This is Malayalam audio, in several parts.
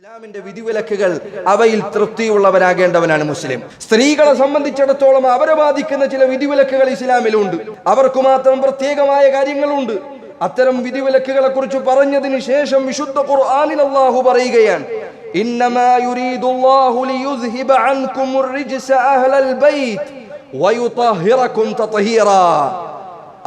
ഇസ്ലാമിന്റെ വിധിവിലക്കുകൾ അവയിൽ തൃപ്തിയുള്ളവരാകേണ്ടവനാണ് മുസ്ലിം. സ്ത്രീകളെ സംബന്ധിച്ചിടത്തോളം അവരെ ബാധിക്കുന്ന ചില വിധിവിലക്കുകൾ ഇസ്ലാമിലുണ്ട്. അവർക്ക് മാത്രം പ്രത്യേകമായ കാര്യങ്ങളുണ്ട്. അത്തരം വിധിവിലക്കുകളെ കുറിച്ച് പറഞ്ഞതിന് ശേഷം വിശുദ്ധ ഖുർആനിൽ അല്ലാഹു പറയുകയാണ്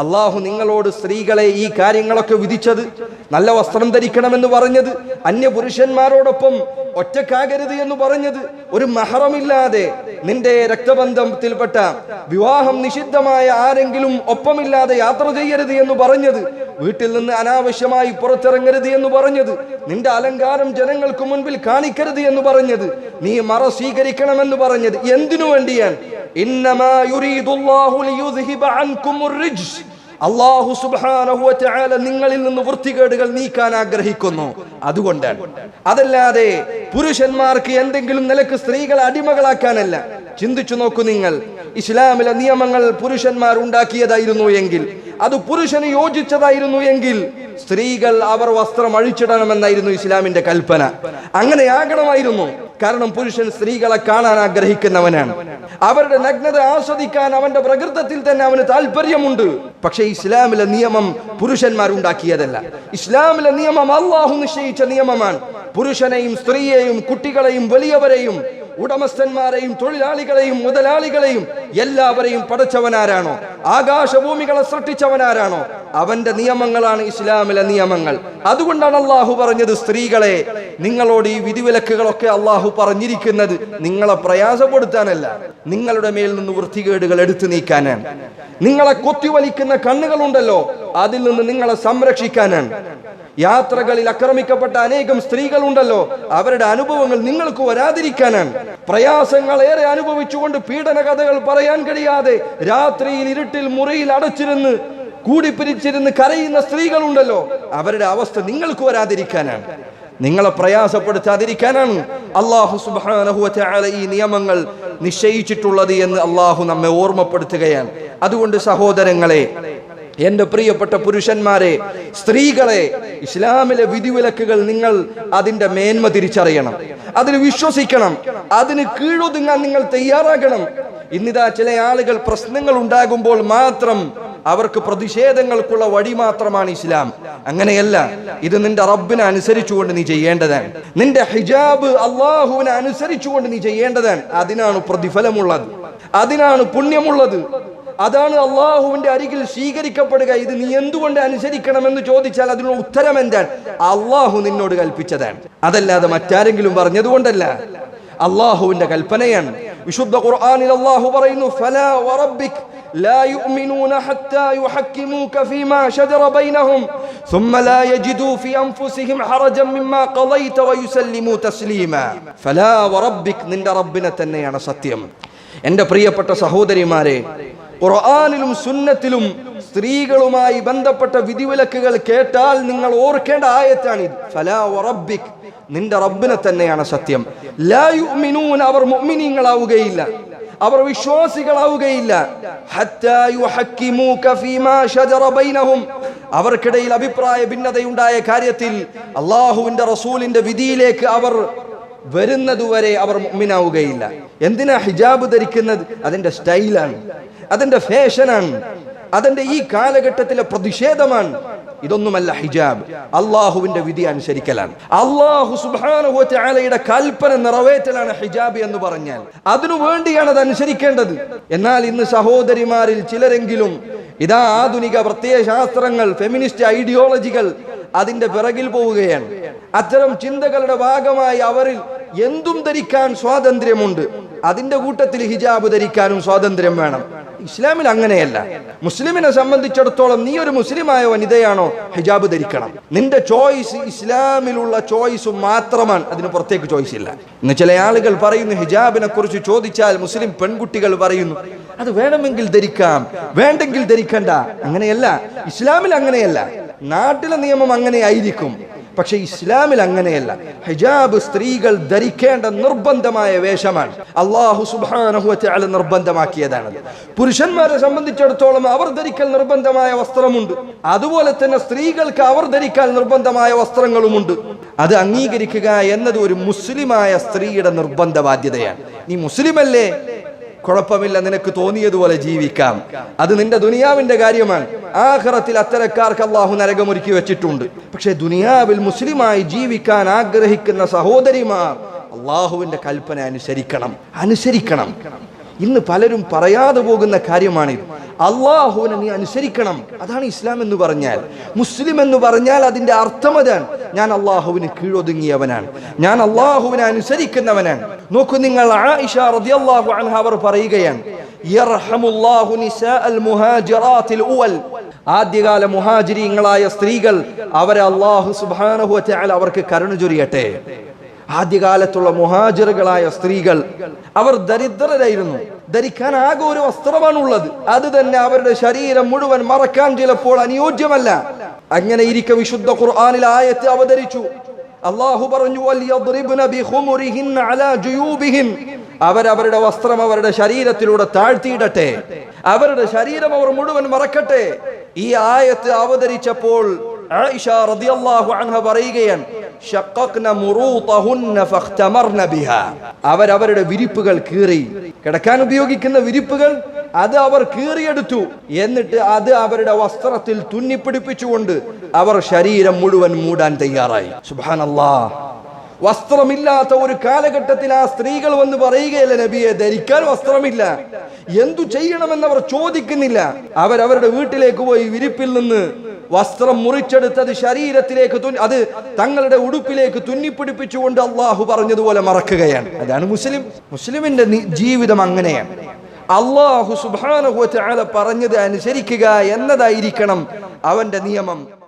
അള്ളാഹു നിങ്ങളോട് സ്ത്രീകളെ ഈ കാര്യങ്ങളൊക്കെ വിധിച്ചത് നല്ല വസ്ത്രം ധരിക്കണമെന്ന് പറഞ്ഞത് അന്യ പുരുഷന്മാരോടൊപ്പം ഒറ്റക്കാകരുത് എന്ന് പറഞ്ഞത് ഒരു മഹറമില്ലാതെ നിന്റെ രക്തബന്ധത്തിൽപ്പെട്ട വിവാഹം നിഷിദ്ധമായ ആരെങ്കിലും ഒപ്പമില്ലാതെ യാത്ര ചെയ്യരുത് എന്ന് പറഞ്ഞത് വീട്ടിൽ നിന്ന് അനാവശ്യമായി പുറത്തിറങ്ങരുത് എന്ന് പറഞ്ഞത് നിന്റെ അലങ്കാരം ജനങ്ങൾക്ക് മുൻപിൽ കാണിക്കരുത് എന്ന് പറഞ്ഞത് നീ മറ സ്വീകരിക്കണമെന്ന് പറഞ്ഞത് എന്തിനു വേണ്ടിയാണ്? ഇന്നമാ യുരീദുല്ലാഹു ലിയുദ്ഹിബ അൻകുമുർ റിജ്സ്. അള്ളാഹു സുബാനഹുല നിങ്ങളിൽ നിന്ന് വൃത്തികേടുകൾ നീക്കാൻ ആഗ്രഹിക്കുന്നു. അതുകൊണ്ടാണ്. അതല്ലാതെ പുരുഷന്മാർക്ക് എന്തെങ്കിലും നിലയ്ക്ക് സ്ത്രീകളെ അടിമകളാക്കാനല്ല. ചിന്തിച്ചു നോക്കൂ നിങ്ങൾ. ഇസ്ലാമിലെ നിയമങ്ങൾ പുരുഷന്മാർ ഉണ്ടാക്കിയതായിരുന്നു എങ്കിൽ അത് പുരുഷന് യോജിച്ചതായിരുന്നു എങ്കിൽ സ്ത്രീകൾ അവർ വസ്ത്രം അഴിച്ചിടണമെന്നായിരുന്നു ഇസ്ലാമിന്റെ കൽപ്പന. അങ്ങനെയാകണമായിരുന്നു കാരണം പുരുഷൻ സ്ത്രീകളെ കാണാൻ ആഗ്രഹിക്കുന്നവനാണ്. അവരുടെ നഗ്നത ആസ്വദിക്കാൻ അവന്റെ പ്രകൃതത്തിൽ തന്നെ അവന് താല്പര്യമുണ്ട് പക്ഷേ ഇസ്ലാമിലെ നിയമം പുരുഷന്മാരുണ്ടാക്കിയതല്ല ഇസ്ലാമിലെ നിയമം അള്ളാഹു നിശ്ചയിച്ച നിയമമാണ്. പുരുഷനെയും സ്ത്രീയെയും കുട്ടികളെയും വലിയവരെയും ഉടമസ്ഥന്മാരെയും തൊഴിലാളികളെയും മുതലാളികളെയും എല്ലാവരെയും പടച്ചവനാരാണോ? ആകാശഭൂമികളെ സൃഷ്ടിച്ചവനാരാണോ? അവന്റെ നിയമങ്ങളാണ് ഇസ്ലാമിലെ നിയമങ്ങൾ. അതുകൊണ്ടാണ് അള്ളാഹു പറഞ്ഞത് സ്ത്രീകളെ നിങ്ങളോട് ഈ വിധിവിലക്കുകളൊക്കെ അള്ളാഹു പറഞ്ഞിരിക്കുന്നത് നിങ്ങളെ പ്രയാസപ്പെടുത്താനല്ല നിങ്ങളുടെ മേൽ നിന്ന് വൃത്തികേടുകൾ എടുത്തു നീക്കാനാണ്. നിങ്ങളെ കൊത്തിവലിക്കുന്ന കണ്ണുകളുണ്ടല്ലോ അതിൽ നിന്ന് നിങ്ങളെ സംരക്ഷിക്കാനാണ്. യാത്രകളിൽ ആക്രമിക്കപ്പെട്ട അനേകം സ്ത്രീകളുണ്ടല്ലോ അവരുടെ അനുഭവങ്ങൾ നിങ്ങൾക്ക് വരാതിരിക്കാനാണ്. പ്രയാസങ്ങൾ ഏറെ അനുഭവിച്ചുകൊണ്ട് പീഡന കഥകൾ പറയാൻ കഴിയാതെ രാത്രിയിൽ ഇരുട്ടിൽ മുറിയിൽ അടച്ചിരുന്ന് കൂടി പിരിച്ചിരുന്ന് കരയുന്ന സ്ത്രീകളുണ്ടല്ലോ. അവരുടെ അവസ്ഥ നിങ്ങൾക്ക് വരാതിരിക്കാനാണ്. നിങ്ങളെ പ്രയാസപ്പെടുത്താതിരിക്കാനാണ് അള്ളാഹു വതആല ഈ നിയമങ്ങൾ നിശ്ചയിച്ചിട്ടുള്ളത് എന്ന് അള്ളാഹു നമ്മെ ഓർമ്മപ്പെടുത്തുകയാണ്. അതുകൊണ്ട് സഹോദരങ്ങളെ എന്റെ പ്രിയപ്പെട്ട പുരുഷന്മാരെ സ്ത്രീകളെ ഇസ്ലാമിലെ വിധിവിലക്കുകൾ നിങ്ങൾ അതിന്റെ മേന്മ തിരിച്ചറിയണം. അതിന് വിശ്വസിക്കണം. അതിന് കീഴൊതുങ്ങാൻ നിങ്ങൾ തയ്യാറാകണം. ഇന്നിതാ ചില ആളുകൾ പ്രശ്നങ്ങൾ ഉണ്ടാകുമ്പോൾ മാത്രം അവർക്ക് പ്രതിഷേധങ്ങൾക്കുള്ള വഴി മാത്രമാണ് ഇസ്ലാം. അങ്ങനെയല്ല ഇത് നിന്റെ റബ്ബിനെ അനുസരിച്ചുകൊണ്ട് നീ ചെയ്യേണ്ടതാണ്. നിന്റെ ഹിജാബ് അള്ളാഹുവിനെ അനുസരിച്ചുകൊണ്ട് നീ ചെയ്യേണ്ടതാണ്. അതിനാണ് പ്രതിഫലമുള്ളത്. അതിനാണ് പുണ്യമുള്ളത്. അതാണ് അള്ളാഹുവിന്റെ അരികിൽ സ്വീകരിക്കപ്പെടുക ഇത് നീ എന്തുകൊണ്ട് അനുസരിക്കണമെന്ന് ചോദിച്ചാൽ അതിനുള്ള ഉത്തരം എന്താണ് അള്ളാഹു നിന്നോട് കൽപ്പിച്ചതാണ് അതല്ലാതെ മറ്റാരെങ്കിലും പറഞ്ഞതുകൊണ്ടല്ല അള്ളാഹുവിന്റെ കൽപ്പനയാണ് വിശുദ്ധ ഖുർആനിൽ അള്ളാഹു പറയുന്നു ഫലാ വറബ്ബിക് لا يؤمنون حتى يحكموك فيما شجر بينهم ثم لا يجدوا في أنفسهم حرجا مما قضيت ويسلموا تسليما فلا وربك നിന്റെ റബ്ബിനെ തന്നെയാണ് സത്യം എൻ്റെ പ്രിയപ്പെട്ട സഹോദരിമാരെ ഖുർആനിലും സുന്നത്തിലും സ്ത്രീകളുമായി ബന്ധപ്പെട്ട വിധിവിലക്കുകൾ കേട്ടാൽ നിങ്ങൾ ഓർക്കേണ്ട ആയത്താണിത്. ഫലാ റബ്ബിക് നിന്റെ റബ്ബിനെ തന്നെയാണ് സത്യം. ലാ മിനൂൻ അവർ മുഅ്മിനീങ്ങളാവുകയില്ല. അവർ വിശ്വാസികളാവുകയില്ല. ഹത്താ യുഹക്കിമൂക ഫീമാ ബൈനഹും. അവർക്കിടയിൽ അഭിപ്രായ ഭിന്നതയുണ്ടായ കാര്യത്തിൽ അള്ളാഹുവിന്റെ റസൂലിന്റെ വിധിയിലേക്ക് അവർ വരുന്നതുവരെ അവർ മുഅ്മിനാവുകയില്ല. എന്തിനാ ഹിജാബ് ധരിക്കുന്നത്? അതിന്റെ സ്റ്റൈലാണ്. അതിന്റെ ഫാഷനാണ്. അതിന്റെ ഈ കാലഘട്ടത്തിലെ പ്രതിഷേധമാണ്. ഇതൊന്നുമല്ല ഹിജാബ്. അള്ളാഹുവിന്റെ വിധി അനുസരിക്കലാണ്. അള്ളാഹു സുബാനുഹുലയുടെ കൽപ്പന നിറവേറ്റലാണ് ഹിജാബ് എന്ന് പറഞ്ഞാൽ. അതിനു വേണ്ടിയാണ് അത് അനുസരിക്കേണ്ടത് എന്നാൽ ഇന്ന് സഹോദരിമാരിൽ ചിലരെങ്കിലും ഇതാ ആധുനിക പ്രത്യയ ശാസ്ത്രങ്ങൾ ഫെമിനിസ്റ്റ് ഐഡിയോളജികൾ അതിന്റെ പിറകിൽ പോവുകയാണ്. അത്തരം ചിന്തകളുടെ ഭാഗമായി അവരിൽ എന്തും ധരിക്കാൻ സ്വാതന്ത്ര്യമുണ്ട്. അതിന്റെ കൂട്ടത്തിൽ ഹിജാബ് ധരിക്കാനും സ്വാതന്ത്ര്യം വേണം. ഇസ്ലാമിൽ അങ്ങനെയല്ല. മുസ്ലിമിനെ സംബന്ധിച്ചിടത്തോളം നീ ഒരു മുസ്ലിമായ വനിതയാണോ ഹിജാബ് ധരിക്കണം. നിന്റെ ചോയ്സ് ഇസ്ലാമിലുള്ള ചോയ്സ് മാത്രമാണ് അതിന് പുറത്തേക്ക് ചോയ്സ് ഇല്ല. ഇന്ന് ചില ആളുകൾ പറയുന്നു ഹിജാബിനെ കുറിച്ച് ചോദിച്ചാൽ മുസ്ലിം പെൺകുട്ടികൾ പറയുന്നു അത് വേണമെങ്കിൽ ധരിക്കാം വേണ്ടെങ്കിൽ ധരിക്കണ്ട. അങ്ങനെയല്ല. ഇസ്ലാമിൽ അങ്ങനെയല്ല. നാട്ടിലെ നിയമം അങ്ങനെ ആയിരിക്കും പക്ഷെ ഇസ്ലാമിൽ അങ്ങനെയല്ല. ഹിജാബ് സ്ത്രീകൾ ധരിക്കേണ്ട നിർബന്ധമായ വേഷമാണ്. അള്ളാഹു സുബാനഹുല നിർബന്ധമാക്കിയതാണ് പുരുഷന്മാരെ സംബന്ധിച്ചിടത്തോളം അവർ ധരിക്കൽ നിർബന്ധമായ വസ്ത്രമുണ്ട്. അതുപോലെ തന്നെ സ്ത്രീകൾക്ക് അവർ ധരിക്കാൻ നിർബന്ധമായ വസ്ത്രങ്ങളുമുണ്ട്. അത് അംഗീകരിക്കുക എന്നത് ഒരു മുസ്ലിമായ സ്ത്രീയുടെ നിർബന്ധ ബാധ്യതയാണ്. നീ മുസ്ലിമല്ലേ? കുഴപ്പമില്ല നിനക്ക് തോന്നിയതുപോലെ ജീവിക്കാം. അത് നിന്റെ ദുനിയാവിന്റെ കാര്യമാണ്. ആഹ്റത്തിൽ അത്തരക്കാർക്ക് അള്ളാഹു നരകമൊരുക്കി വെച്ചിട്ടുണ്ട്. പക്ഷെ ദുനിയാവിൽ മുസ്ലിമായി ജീവിക്കാൻ ആഗ്രഹിക്കുന്ന സഹോദരിമാർ അള്ളാഹുവിന്റെ കൽപ്പന അനുസരിക്കണം അനുസരിക്കണം. ഇന്ന് പലരും പറയാതെ പോകുന്ന കാര്യമാണിത്. അള്ളാഹുവിനെ നീ അനുസരിക്കണം. അതാണ് ഇസ്ലാം എന്ന് പറഞ്ഞാൽ. മുസ്ലിം എന്ന് പറഞ്ഞാൽ അതിന്റെ അർത്ഥം അതാണ്. ഞാൻ അള്ളാഹുവിന് കീഴൊതുങ്ങിയവനാണ്. ഞാൻ അള്ളാഹുവിനെ അനുസരിക്കുന്നവനാണ്. നോക്കൂ നിങ്ങൾ ആയിഷ റളിയല്ലാഹു അവർ പറയുകയാണ് യർഹമുല്ലാഹു ആദ്യകാല മുഹാജിരിങ്ങളായ സ്ത്രീകൾ അവരെ അള്ളാഹു സുബ്ഹാനഹു വ തആല അവർക്ക് കരുണ ചൊരിയട്ടെ. ആദ്യകാലത്തുള്ള മുഹാജിറുകളായ സ്ത്രീകൾ അവർ ദരിദ്രരായിരുന്നു. ധരിക്കാൻ ആകെ ഒരു വസ്ത്രമാണുള്ളത്. അത് തന്നെ അവരുടെ ശരീരം മുഴുവൻ മറക്കാൻ ചിലപ്പോൾ അനുയോജ്യമല്ല. അങ്ങനെ ഇരിക്കെ വിശുദ്ധ ഖുർആാനിൽ ആയത്ത് അവതരിച്ചു. അള്ളാഹു പറഞ്ഞു. അവരവരുടെ വസ്ത്രം അവരുടെ ശരീരത്തിലൂടെ താഴ്ത്തിയിടട്ടെ. അവരുടെ ശരീരം അവർ മുഴുവൻ മറക്കട്ടെ. ഈ ആയത്ത് അവതരിച്ചപ്പോൾ ആയിഷ റളിയല്ലാഹു അൻഹ പറയുകയാണ് "ശഖഖ്ന മുറൂതഹുന്ന ഫഖ്തമർന ബിഹാ." അവരവരുടെ വിരിപ്പുകൾ കീറി. കിടക്കാൻ ഉപയോഗിക്കുന്ന വിരിപ്പുകൾ അത് അവർ കീറിയെടുത്തു. എന്നിട്ട് അത് അവരുടെ വസ്ത്രത്തിൽ തുന്നിപ്പിടിപ്പിച്ചുകൊണ്ട് അവർ ശരീരം മുഴുവൻ മൂടാൻ തയ്യാറായി. സുബാനല്ലാ വസ്ത്രമില്ലാത്ത ഒരു കാലഘട്ടത്തിൽ ആ സ്ത്രീകൾ വന്ന് പറയുകയല്ല നബിയെ ധരിക്കാൻ വസ്ത്രമില്ല. എന്തു ചെയ്യണമെന്ന് അവർ ചോദിക്കുന്നില്ല. അവരവരുടെ വീട്ടിലേക്ക് പോയി വിരിപ്പിൽ നിന്ന് വസ്ത്രം മുറിച്ചെടുത്തത് ശരീരത്തിലേക്ക് അത് തങ്ങളുടെ ഉടുപ്പിലേക്ക് തുന്നിപ്പിടിപ്പിച്ചുകൊണ്ട് അള്ളാഹു പറഞ്ഞതുപോലെ മറക്കുകയാണ്. അതാണ് മുസ്ലിം. മുസ്ലിമിന്റെ ജീവിതം അങ്ങനെയാണ്. അള്ളാഹു സുബാനഹു പറഞ്ഞത് അനുസരിക്കുക എന്നതായിരിക്കണം അവന്റെ നിയമം.